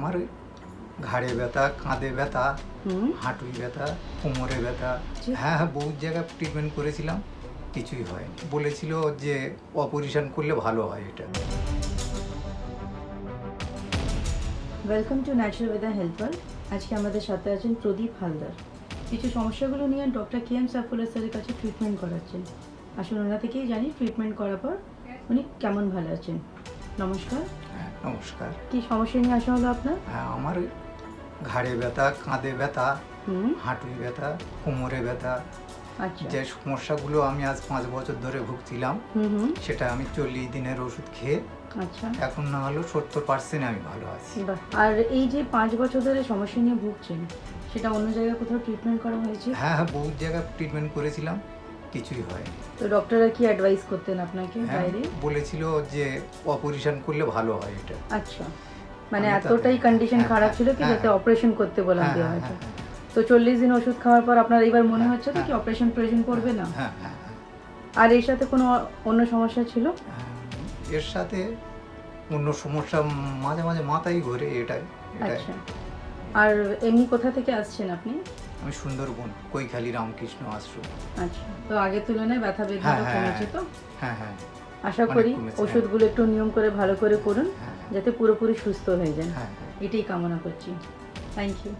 আমার ঘাড়ে ব্যথা কাঁধে ব্যথা হাঁটুই ব্যথা কোমরে ব্যথা। হ্যাঁ হ্যাঁ বহুত জায়গায় ট্রিটমেন্ট করেছিলাম কিছুই হয়নি। বলেছিল যে অপারেশন করলে ভালো হয় এটা। Welcome to natural weather helper আজকে আমাদের সাথে আছেন প্রদীপ হালদার। কিছু সমস্যাগুলো নিয়ে ডক্টর কে এম সাফুল্লা স্যারের কাছে ট্রিটমেন্ট করাচ্ছেন। আসলে ওনা থেকেই জানি ট্রিটমেন্ট করার পর উনি কেমন ভালো আছেন। নমস্কার। নমস্কার। কি সমস্যা নিয়ে আসা হলো আপনার? হ্যাঁ আমার ঘাড়ে ব্যথা কাঁধে ব্যথা হাঁটুই ব্যথা কোমরে ব্যথা। আচ্ছা। যে সমস্যাগুলো আমি আজ পাঁচ বছর ধরে ভুগছিলাম সেটা আমি চল্লিশ দিনের ওষুধ খেয়ে আচ্ছা। এখন না হলেও সত্তর পার্সেন্ট আমি ভালো আছি। আর এই যে পাঁচ বছর ধরে সমস্যা নিয়ে ভুগছেন সেটা অন্য জায়গায় কোথাও ট্রিটমেন্ট করা হয়েছে? হ্যাঁ হ্যাঁ বহুত জায়গায় ট্রিটমেন্ট করেছিলাম। কিছুই হয়নি। তো ডক্টররা কি অ্যাডভাইস করতেন আপনাকে হ্যাঁ বাইরে? বলেছিল যে অপারেশন করলে ভালো হয় এটা। আচ্ছা। মানে এতটাই কন্ডিশন হ্যাঁ, খারাপ ছিল কি হ্যাঁ, যাতে হ্যাঁ। অপারেশন করতে বলা হ্যাঁ, দেওয়া হ্যাঁ, হয়েছে? হ্যাঁ, তো চল্লিশ দিন ওষুধ খাওয়ার পর আপনার এবার মনে হ্যাঁ, হচ্ছে তো কি হ্যাঁ। অপারেশন প্রয়োজন পড়বে না? হ্যাঁ হ্যাঁ হ্যাঁ। আর এর সাথে কোনো অন্য সমস্যা ছিল? হ্যাঁ, এর সাথে অন্য সমস্যা মাঝে মাঝে মাথায় ঘোরে এটাই এটাই। আচ্ছা। আর এমনি কোথা থেকে আসছেন আপনি? আমি সুন্দরবন কৈখালী রামকৃষ্ণ আশ্রম। আচ্ছা তো আগের তুলনায় ব্যথা বেদনা হ্যাঁ, হ্যাঁ, কমেছে তো? হ্যাঁ হ্যাঁ। আশা করি ওষুধগুলো একটু নিয়ম করে ভালো করে করুন হ্যাঁ যাতে পুরোপুরি সুস্থ হয়ে যান। হ্যাঁ হ্যাঁ। এটাই কামনা করছি। Thank you